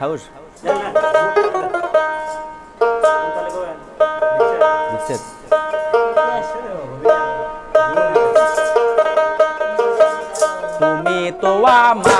সাহস? তুমি তো আমায়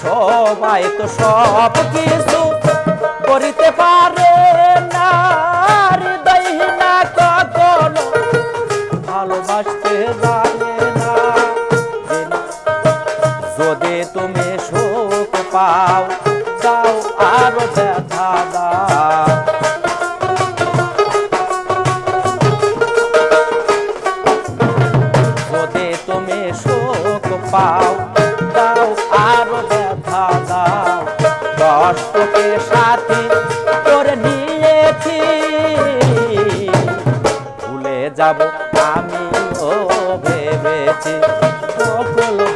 সবাই তো সব কিছু করিতে পারে না। হৃদয়হীনা ভালোবাসতে জানে না যদি তুমি সুখ পাও দাও আরও ব্যথা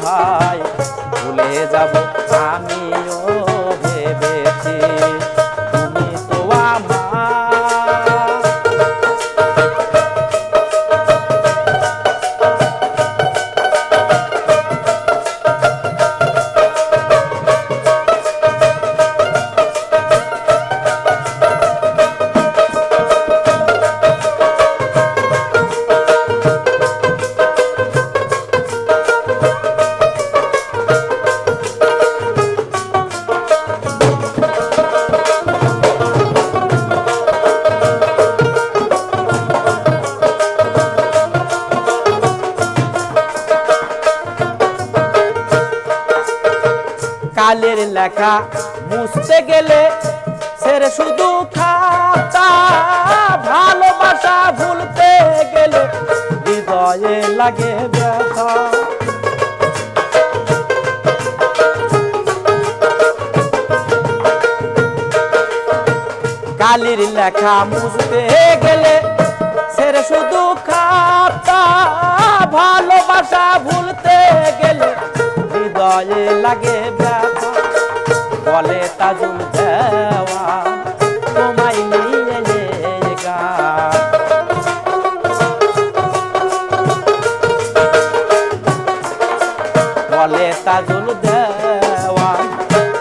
ভাই ভুলে যাব। লেখা, মুছতে গেলে সেরে শুধু খাতা, ভালোবাসা ভুলতে গেলে হৃদয়ে লাগে ব্যথা। কালির লেখা, মুছতে গেলে সেরে শুধু খাতা, ভালোবাসা ভুলতে গেলে হৃদয়ে লাগে এই বলে তাজুল দেওয়ান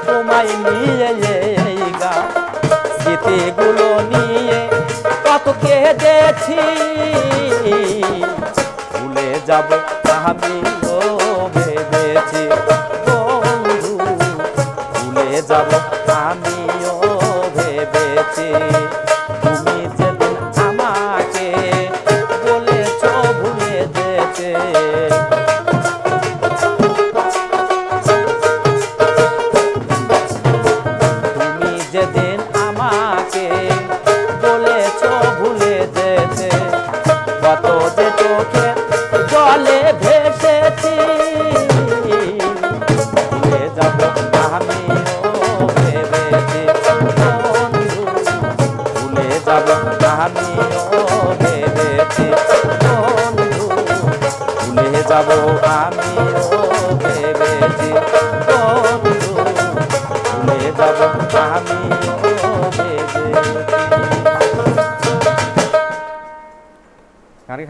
তোমায় নিয়ে গান স্মৃতিগুলো নিয়ে কত কেঁদেছি যাব আমি ও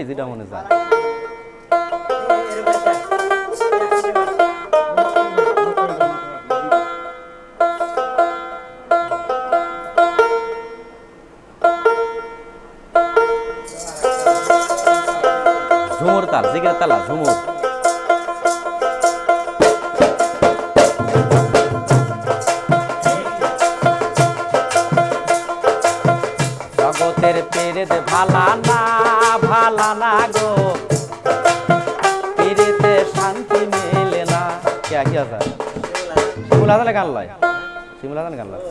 কই যেটা মনে যায়। ঝুমুর তাল জিগের তালা ঝুমুর। জগতের পেরেদ ভালা না ভালা না গো। পেরেতে শান্তি মেলে না। কে, কি আছে? শিমুল হাসানে গান লয়। শিমুল হাসান গান লয়।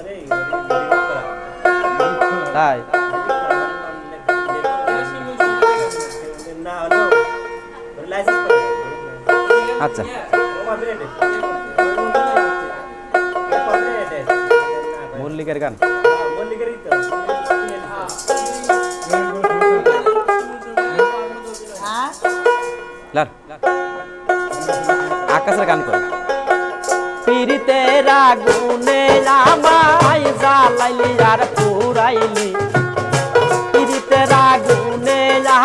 তাই? আচ্ছা। মল্লিকের গান। লার আকাশের গান করে। পিরিতের আগুনে আমায় জ্বালাইলি আর পুরাইলি। পিরিতের আগুনে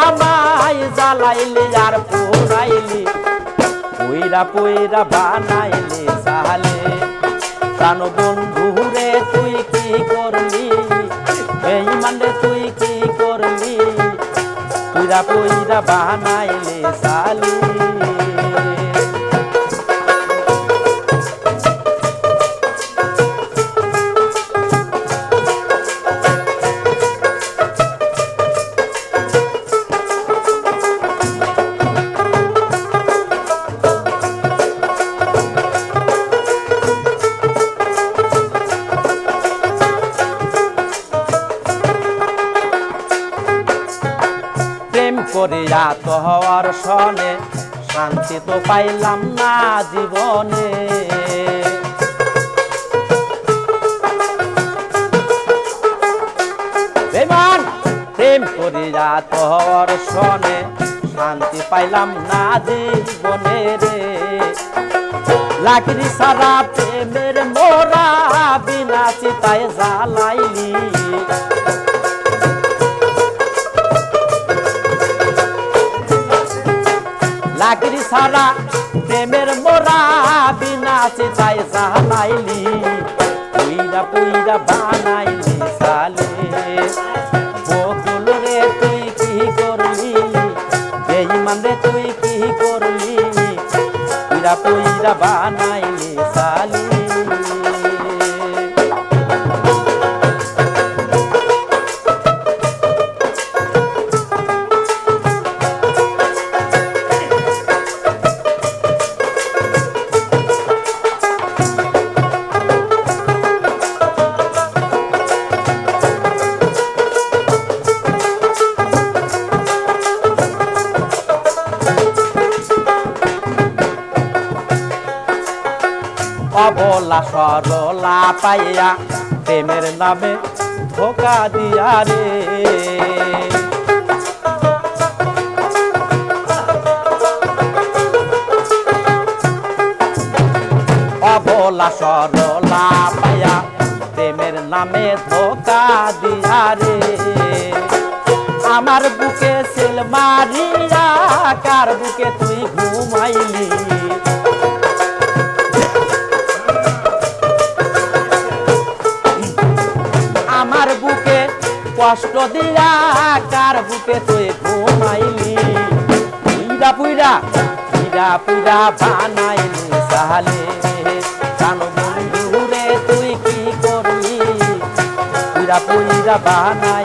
আমায় জ্বালাইলি আর পুরাইলি। পুইরা পুইরা বানাইলি সালে প্রাণ বন্ধু রে, তুই কি করলি? এই মানে তুই কি করলি? পুইরা পুইরা বানাইলি সালি হওয়ার সনে শান্তি তো পাইলাম না জীবনে। বেমান প্রেম করিয়া তো হওয়ার সনে শান্তি পাইলাম না জীবনে রে। লাকড়ি সারা প্রেমের মোরা, বিনা চিতায় জ্বালাইলি। সারা প্রেমের মোরা বিনা তাই সাহাইলি পুইরা পুইরা বানাইলি সালে। বকুল তুই কি করলি? বেঈমান রে তুই কি পাইয়া প্রেমের নামে ধোকা দিয়া রে। অবলা সরলা পাইয়া প্রেমের নামে ধোকা দিয়া রে। আমার বুকে সেল মারিয়া, কার বুকে তুই ঘুমাইলি? কষ্ট দিয়া কার বুকে তুই ঘুমাইলি? পুইরা পুইরা পুইরা পুইরা বানাইলি সাহালে জান বন্ধু রে তুই কি করলি? পুইরা পুইরা বানাইলি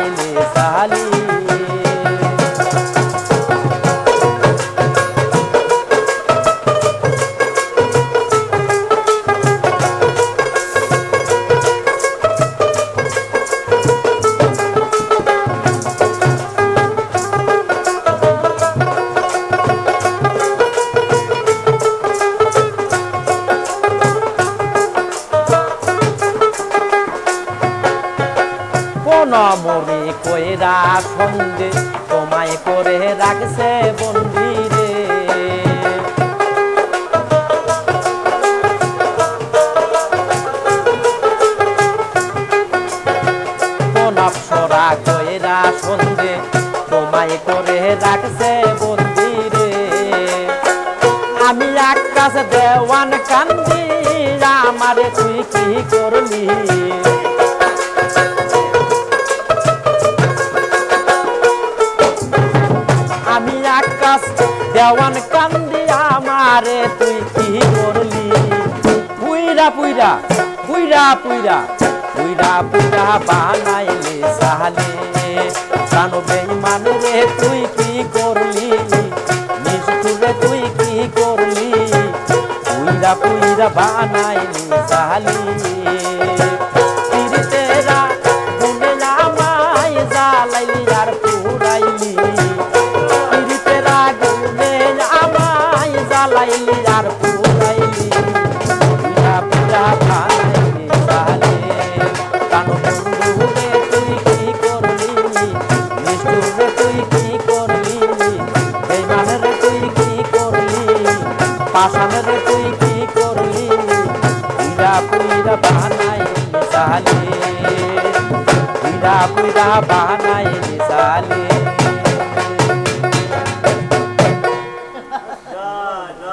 কোন মরি কইরা সন্ধে তোমায় করে রাখছে বন্দিরে। কোন অপসরা কইরা সন্ধে তোমায় করে রাখছে বন্দিরে। আমি আকাশ দেওয়ান কান্দি, আমারে তুই কি করলি দেওয়ান কান্দি আমারে, তুই কি করলি? পুইরা পুইরা পুইরা পুইরা পুইরা পুইরা বানাইলি সাহালে জানো বেইমান রে, তুই কি করলি? নিষ্ঠুরে তুই কি করলি? পুইরা পুইরা বানাইলি সাহালি পুরা